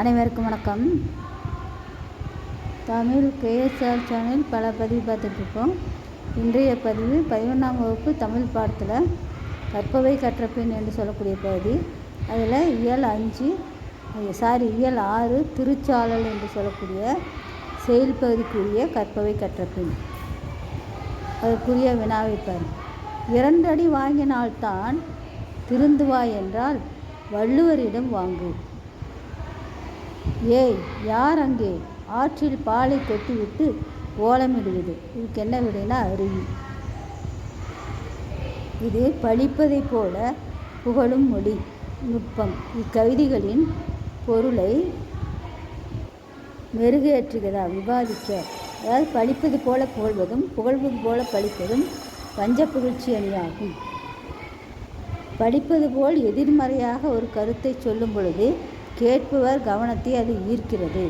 அனைவருக்கும் வணக்கம். Tamil KSR channel பல பதிவு பார்த்துட்ருக்கோம். இன்றைய பதிவு பதினொன்றாம் வகுப்பு தமிழ் பாடத்தில் கற்பவை கற்றப்பின் என்று சொல்லக்கூடிய பகுதி. அதில் இயல் அஞ்சு சாரி இயல் ஆறு திருச்சாளல் என்று சொல்லக்கூடிய செயல் பகுதிக்குரிய கற்பவை கற்றப்பின் அதற்குரிய வினாவை இரண்டடி வாங்கினால்தான் திருந்துவாய் என்றால் வள்ளுவரிடம் வாங்கு. ஏய் யார் அங்கே? ஆற்றில் பாலை கொட்டிவிட்டு ஓலமிடுவது. இதுக்கு என்ன விடைனா அருவி. இது பழிப்பதைப் போல புகழும் மொழி. நுட்பம். இக்கவிதைகளின் பொருளை மெருகேற்றுகிறதா? விவாதிக்க. அதாவது பழிப்பது போல புகழ்வதும் புகழ்வது போல பழிப்பதும் பஞ்ச புகழ்ச்சி அணியாகும். படிப்பது போல் எதிர்மறையாக ஒரு கருத்தை சொல்லும் பொழுது கேட்பவர் கவனத்தை அது ஈர்க்கிறது.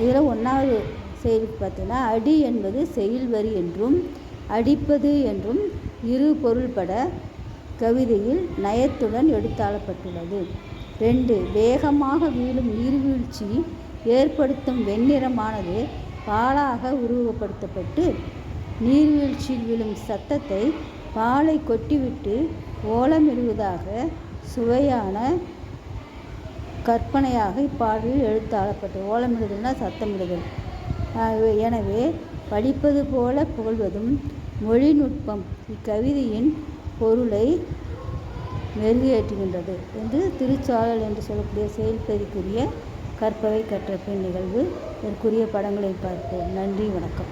இதில் ஒன்றாவது செயல் பார்த்தீங்கன்னா அடி என்பது செயல் வரி என்றும் அடிப்பது என்றும் இரு பொருள்பட கவிதையில் நயத்துடன் எடுத்தாளப்பட்டுள்ளது. ரெண்டு வேகமாக வீழும் நீர்வீழ்ச்சி ஏற்படுத்தும் வெண்ணிறமானது பாலாக உருவப்படுத்தப்பட்டு நீர்வீழ்ச்சியில் விழும் சத்தத்தை பாலை கொட்டிவிட்டு ஓலமிடுவதாக சுவையான கற்பனையாக இப்பாடலில் எழுத்தாளப்பட்டது ஓலமிடுதல்னா சத்தமிடுதல். எனவே படிப்பது போல புகழ்வதும் மொழிநுட்பம் இக்கவிதையின் பொருளை மெருகேற்றுகின்றது என்று திருச்சாளல் என்று சொல்லக்கூடிய செயல்பதிக்குரிய கற்பவை கற்ற பெண் நிகழ்வு. இதற்குரிய படங்களை பார்ப்போம். நன்றி வணக்கம்.